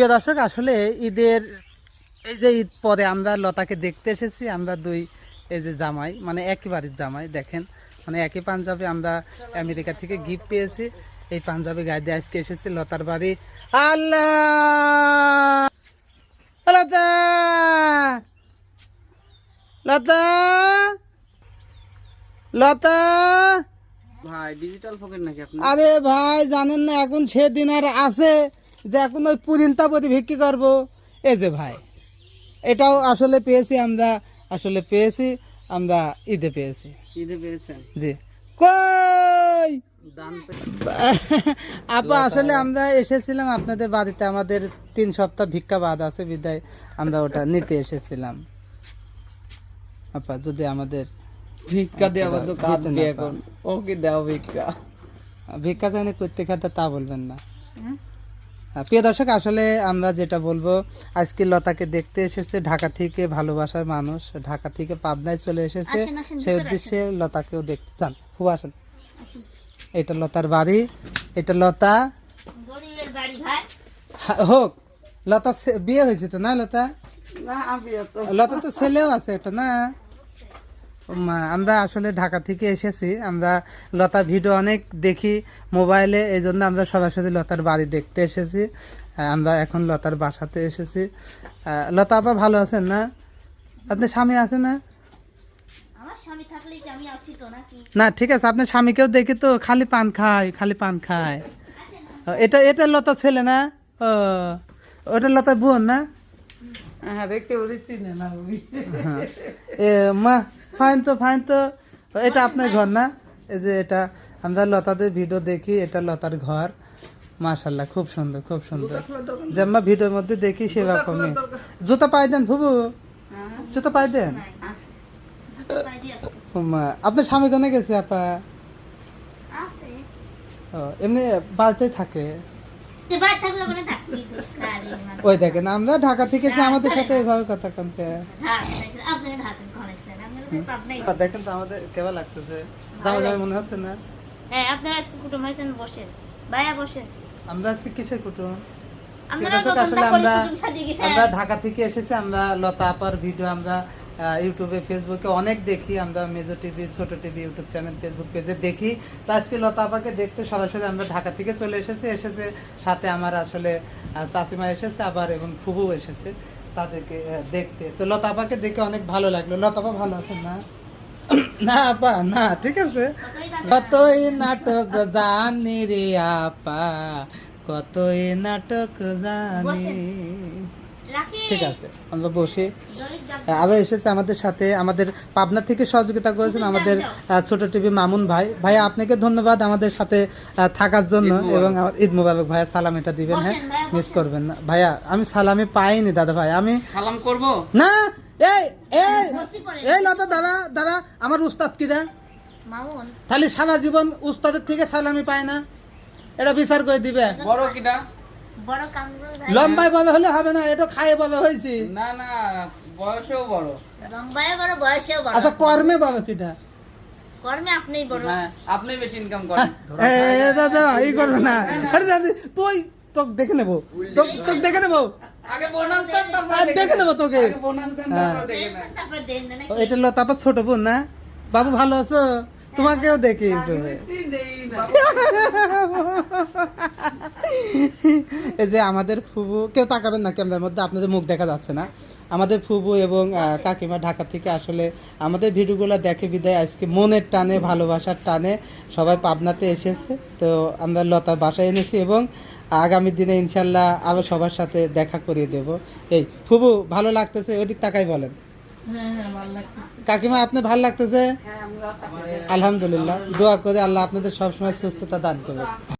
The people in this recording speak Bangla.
প্রিয় দর্শক আসলে ঈদের এই যে ঈদ পরে আমরা লতাকে দেখতে এসেছি আমরা দুই এই যে জামাই মানে একই বাড়ির জামাই দেখেন মানে একই পাঞ্জাবি আমরা আমেরিকা থেকে গিফট পেয়েছি। এই পাঞ্জাবি গায়ে দিয়ে আজকে এসেছি লতার বাড়ি। আল্লাহ! লতা! লতা! লতা! ভাই ডিজিটাল ফকেট নাকি আপনি আরে ভাই জানেন না এখন সেদিন আর আছে। যে এখন ওই পুরিনটা প্রতি ভিক্ষি করব। এই যে ভাই এটাও আসলে পেয়েছি আমরা আসলে পেয়েছি আমরা ঈদে পেয়েছি। ঈদে পেয়েছেন? জি। কই? আপা আসলে আমরা এসেছিলাম আপনাদের বাড়িতে আমাদের তিন সপ্তাহ ভিক্ষা বাদ আছে বিদায় আমরা ওটা নিতে এসেছিলাম। আপা যদি আমাদের ভিক্ষা দেওয়া আবার কাঁদবে এখন। ওকে দাও ভিক্ষা? ভিক্ষা চাইলে করতে খাতে তা বলবেন না। আহ, প্রিয় দর্শক আসলে আমরা যেটা বলব আজকে লতাকে দেখতে এসেছে ঢাকা থেকে ভালোবাসার মানুষ। ঢাকা থেকে পাবনায় চলে এসেছে। সেই উদ্দেশ্যে লতাকেও দেখতে চান। খুব আসেন। এটা লতার বাড়ি। এটা লতা। হোক লতা বিয়ে হয়েছে তো না লতা? না আমি এত লতা তো ছেলেও আছে একটা না? আমরা আসলে ঢাকা থেকে এসেছি। আমরা লতা ভিডিও অনেক দেখি মোবাইলে এই জন্য আমরা সরাসরি লতার বাড়ি দেখতে এসেছি। আমরা এখন লতার বাসাতে এসেছি। লতা আপা ভালো আছেন না? আপনার স্বামী আছে না? না ঠিক আছে আপনার স্বামীকেও দেখি তো খালি পান খায় খালি পান খায়। এটা এটা লতা ছেলে না? ও ওটা লতা বোন না? এ মা ফাইন তো ফাইন তো। এটা আপনার ঘর না? এই যে এটা আমরা লতাদের ভিডিও দেখি এটা লতার ঘর। মাশাল্লাহ খুব সুন্দর খুব সুন্দর। যে আমরা ভিডিওর মধ্যে দেখি সেরকমই। জুতা পাই দেন ফুবু জুতা পাই দেন। আপনার স্বামী কোনে গেছে আপা? এমনি বাড়িতেই থাকে। ওই দেখেন আমরা ঢাকা থেকে আমাদের সাথে কথা কমতে পাবনাই দেখেন তো আমাদের কেমন লাগতেছে? যাওয়া যাবে মনে হচ্ছে না? হ্যাঁ আপনার আজকে কুটুম হয়েছেন বসেন? ভাইয়া বসেন। আমরা আজকে কিসের কুটুম? আসলে আমরা আমরা ঢাকা থেকে এসেছি আমরা লতা আপার ভিডিও আমরা ইউটিউবে, ফেসবুকে অনেক দেখি আমরা, মেজো টিভি, ছোট টিভি, ইউটিউব চ্যানেল, ফেসবুক পেজে দেখি। তো আজকে লতা আপাকে দেখতে সরাসরি আমরা ঢাকা থেকে চলে এসেছি। এসেছে সাথে আমার আসলে চাচিমা এসেছে, আবার এবং ফুবু এসেছে তাদেরকে দেখতে। তো লতা আপাকে দেখে অনেক ভালো লাগল। লতা আপা ভালো আছেন না? না আপা, না, ঠিক আছে। কতই নাটক জানি রে আপা, কতই নাটক জানি। ঠিক আছে আমরা বসে। আবার এসেছে আমাদের সাথে আমাদের পাবনা থেকে সহযোগিতা করেছেন আমাদের ছোট টিভি মামুন ভাই। ভাইয়া আপনাকে ধন্যবাদ আমাদের সাথে থাকার জন্য এবং আমার ঈদ মুবারক ভাইয়া সালাম এটা দিবেন হ্যাঁ? মিস করবেন না। ভাইয়া আমি সালামি পাইনি দাদা ভাই আমি সালাম করব? না এই এই এই লতা দাদা দাদা আমার উস্তাদ কিরা? মামুন। তাহলে সারা জীবন উস্তাদের থেকে সালামি পায় না। এটা বিচার করে দিবে। বড় কিটা? ভাই লম্বায় বলা হলে হবে না এটা খাইয়ে বলা হয়েছে। না না বয়সেও বড়। লম্বায় বড় বয়সেও বড়। আচ্ছা কর্মে বাবা কিটা? কর্মে আপনিই বড়। হ্যাঁ আপনি বেশি ইনকাম করেন। এ, দাদা এই করবে না। আরে দাদা তুই তোকে দেখে নেব। তোকে তোকে দেখে নেব। আগে বোনাস দেন তারপর দেখে নেব। তোকে। আগে বোনাস দেন তারপর দেখে তারপর দেন দেন ও, এটা লতা আপার ছোট বোন না? বাবু ভালো আছো? তোমাকেও দেখি ইউটিউবে এই যে আমাদের ফুবু, কেউ তাকাবেন না ক্যামেরার মধ্যে, আপনাদের মুখ দেখা যাচ্ছে না। আমাদের ফুবু এবং কাকিমা ঢাকা থেকে আসলে আমাদের ভিডিওগুলো দেখে বিদায়। আজকে মনের টানে, ভালোবাসার টানে সবাই পাবনাতে এসেছে। তো আমরা লতার বাসায় এনেছি এবং আগামী দিনে ইনশাল্লাহ আরও সবার সাথে দেখা করিয়ে দেব। এই, ফুবু, ভালো লাগতেছে? ওইদিক তাকাই বলেন। কাকিমা আপনি ভালো লাগতেছে? আলহামদুলিল্লাহ। দোয়া করে আল্লাহ আপনাদের সবসময় সুস্থতা দান করবে